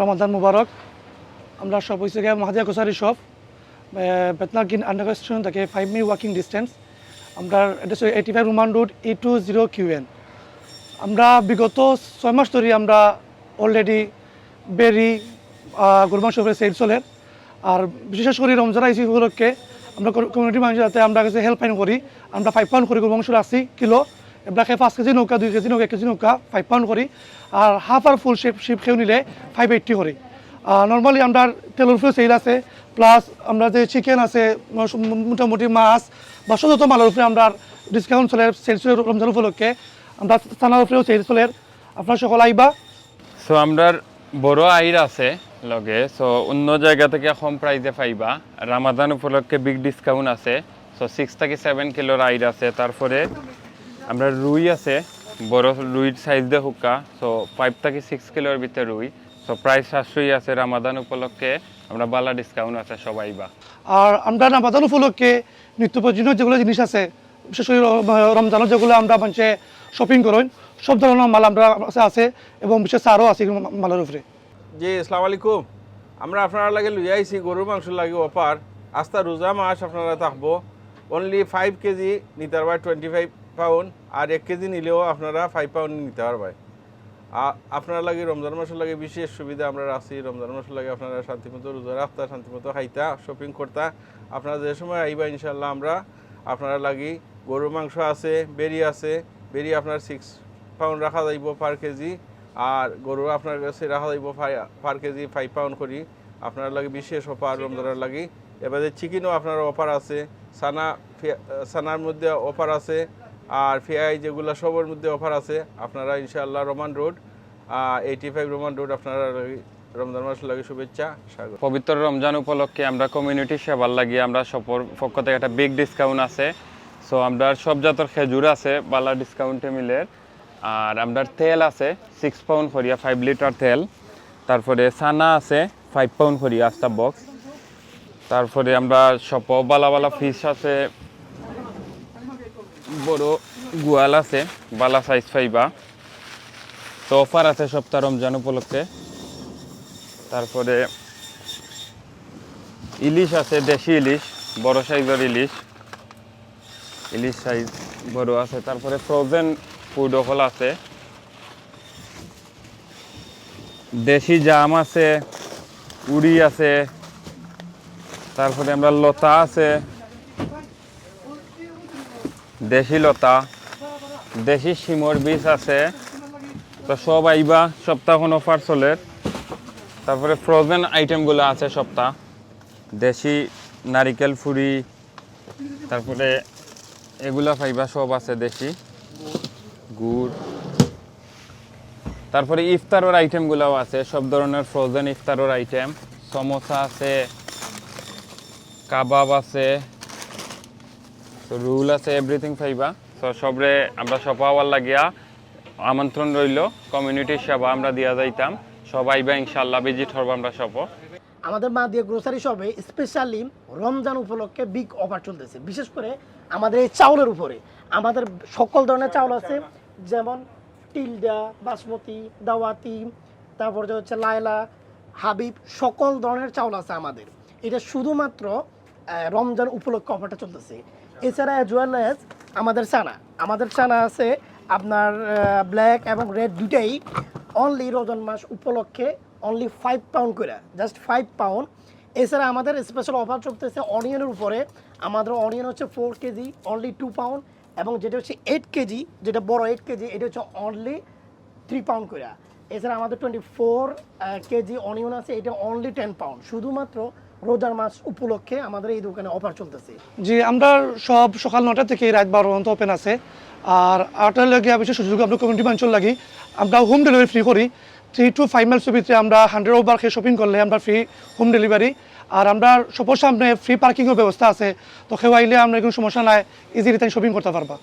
রমাদান মুবারক। আমরা সব হয়েছে গিয়ে মাহাদিয়া grocery shop Bethnal Green under station থেকে ফাইভ মিনিট ওয়াকিং ডিস্টেন্স আমরা address eighty five Roman road E two zero Q N আমরা বিগত ছয় মাস ধরে আমরা অলরেডি বেরি গুরবান শহরের সেল চলের আর বিশেষ করে রমজান আইসি উপলক্ষে আমরা কমিউনিটি মানুষ যাতে আমরা কাছে হেল্পলাইন করি। আমরা ফাইভ পাউন্ড করি গুরবাংশ আশি কিলো। খেয়ে পাঁচ কেজি নৌকা, দুই কেজি নৌকা, এক কেজি নৌকা ফাইভ পাউন্ড করি আর হাফ আর ফুল শিপ শিপ খেয়ে নিলে ফাইভ এইটটি করি নর্মালি আমরা তেলের উপরে সেল আছে প্লাস আমরা যে চিকেন আছে মোটামুটি মাছ, বা যত মালের উপরে আমরা ডিসকাউন্ট চলে সেল চলে রমজান উপলক্ষে আমরা থানার উপরেও সেল চলে। আপনারা সকল আইবা সো আমরার বড় আইর আছে লগে। সো অন্য জায়গা থেকে কম প্রাইজে পাইবা। রামাদান উপলক্ষে বিগ ডিসকাউন্ট আছে। সো সিক্স থেকে সেভেন কিলোর আইর আছে। তারপরে আমরা রুই আছে বড় রুইর সাইজ দিয়ে হুক্কা সো ফাইভ থেকে সিক্স কিলোর ভিতরে রুই সো প্রাইস সাশ্রয়ী আছে রামাদান উপলক্ষে আমরা বালা ডিসকাউন্ট আছে সবাই বা। আর আমরা রামাদান উপলক্ষে নিত্য প্রয়োজনীয় যেগুলো জিনিস আছে বিশেষ করে রমজানের যেগুলো আমরা মানুষে শপিং করেন সব ধরনের মাল আমরা কাছে আছে এবং বিশেষ আরও আছে মালের উপরে। জি আসসালামু আলাইকুম। আমরা আপনারা লাগে লুই আইছি গরুর মাংস লাগে অফার। আস্তা রোজা মাস আপনারা থাকব। অনলি ফাইভ কেজি নিতে পারবেন টোয়েন্টি ফাইভ পাউন্ড আর এক কেজি নিলেও আপনারা ফাইভ পাউন্ড নিতে পারবেন। আপনার লাগে রমজান মাসের লাগে বিশেষ সুবিধা আমরা আছি রমজান মাসের লাগে আপনারা শান্তিমতো রোজা রাখতা শান্তিমতো খাইতা শপিং করতা। আপনারা যে সময় আইবা ইনশাল্লাহ আমরা আপনারা লাগি গরুর মাংস আছে বেরি আছে বেরি আপনার সিক্স পাউন্ড রাখা যাইব পার কেজি আর গরু আপনার কাছে রাখা যাইব পার কেজি ফাইভ পাউন্ড করি। আপনার লাগে বিশেষ অফার রমজানের লাগি। এবারে চিকেনও আপনার অফার আছে। সানা সানার মধ্যে অফার আছে। আর ফিআই যেগুলো সবার মধ্যে অফার আছে, আপনারা ইনশাআল্লাহ Roman road eighty five Roman road আপনারা রমজান মাস লাগে শুভেচ্ছা, স্বাগত। পবিত্র রমজান উপলক্ষে আমরা কমিউনিটি সেবার লাগিয়ে আমরা সপর পক্ষ থেকে একটা বিগ ডিসকাউন্ট আছে। সো আমরা সব জাতর খেজুর আছে, বালা ডিসকাউন্টে মিলে আর আমরা তেল আছে সিক্স পাউন্ড করিয়া ফাইভ লিটার তেল। তারপরে সানা আছে ফাইভ পাউন্ড করিয়া আস্তা বক্স তারপরে আমরা সপ বালা বালা ফিশ আছে বড় গোয়াল আছে, বালা সাইজ পাইবা তো অফার আছে সপ্তাহ রমজান উপলক্ষে। তারপরে ইলিশ আছে, দেশি ইলিশ, বড় সাইজের ইলিশ। ইলিশ সাইজ বড় আছে, তারপরে ফ্রোজেন ফুড আছে। দেশি জাম আছে, উড়ি আছে। তারপরে আমরা লতা আছে। দেশি লতা দেশি শিমর বীজ আছে। তো সব আইবা সপ্তাহ অফার চলে তারপরে ফ্রোজেন আইটেমগুলো আছে সপ্তাহ। দেশি নারিকেল ফুরি তারপরে এগুলা পাইবা, সব আছে দেশি। গুড়। তারপরে ইফতারের আইটেমগুলোও আছে, সব ধরনের ফ্রোজেন ইফতারের আইটেম সমোসা আছে, কাবাব আছে। রুল আছে এভরিথিং পাইবা তো সবরে আমরা সপাওয়ার লাগিয়া আমন্ত্রণ রইল কমিউনিটি সেবা আমরা দিয়া যাইতাম। সবাই বা ইনশাল্লাহ ভিজিট হব আমরা সব। আমাদের মা দিয়ে গ্রোসারি শপে স্পেশালি রমজান উপলক্ষে বিগ অফার চলতেছে। বিশেষ করে আমাদের এই চাউলের উপরে। আমাদের সকল ধরনের চাউল আছে, যেমন টিলডা, বাসমতি, দাওয়াতি, তারপর যে হচ্ছে লায়লা, হাবিব, সকল ধরনের চাউল আছে আমাদের। এটা শুধুমাত্র রমজান উপলক্ষে অফারটা চলতেছে। এছাড়া অ্যাজ ওয়েল অ্যাজ আমাদের চানা। আমাদের চানা আছে আপনার ব্ল্যাক এবং রেড দুটাই অনলি রমজান মাস উপলক্ষে অনলি ফাইভ পাউন্ড করে জাস্ট ফাইভ পাউন্ড এছাড়া আমাদের স্পেশাল অফার চলতেছে অনিয়নের উপরে। আমাদের অনিয়ন হচ্ছে four KG only two pound এবং যেটা হচ্ছে এইট কেজি যেটা বড় এইট কেজি এটা হচ্ছে অনলি থ্রি পাউন্ড করে। এছাড়া আমাদের টোয়েন্টি ফোর কেজি অনিয়ন আছে, এটা অনলি টেন পাউন্ড শুধুমাত্র রোজার মাস উপলক্ষে আমাদের এই দোকানে অফার চলতেছে। জি, আমরা সব সকাল নটা থেকে রাত বারো পর্যন্ত ওপেন আছে। আর আটটার লাগে বিশেষ সুযোগ আমরা কমিউনিটি অঞ্চল লাগি। আমরা হোম ডেলিভারি ফ্রি করি। থ্রি টু ফাইভ মাইলসের ভিতরে আমরা হান্ড্রেড ওভার খেয়ে শপিং করলে আমরা ফ্রি হোম ডেলিভারি আর আমরা সপোজ সামনে ফ্রি পার্কিংয়ের ব্যবস্থা আছে। তো কেউ আইলে আমরা কোনো সমস্যা নাই ইজিলি তাই শপিং করতে পারবা।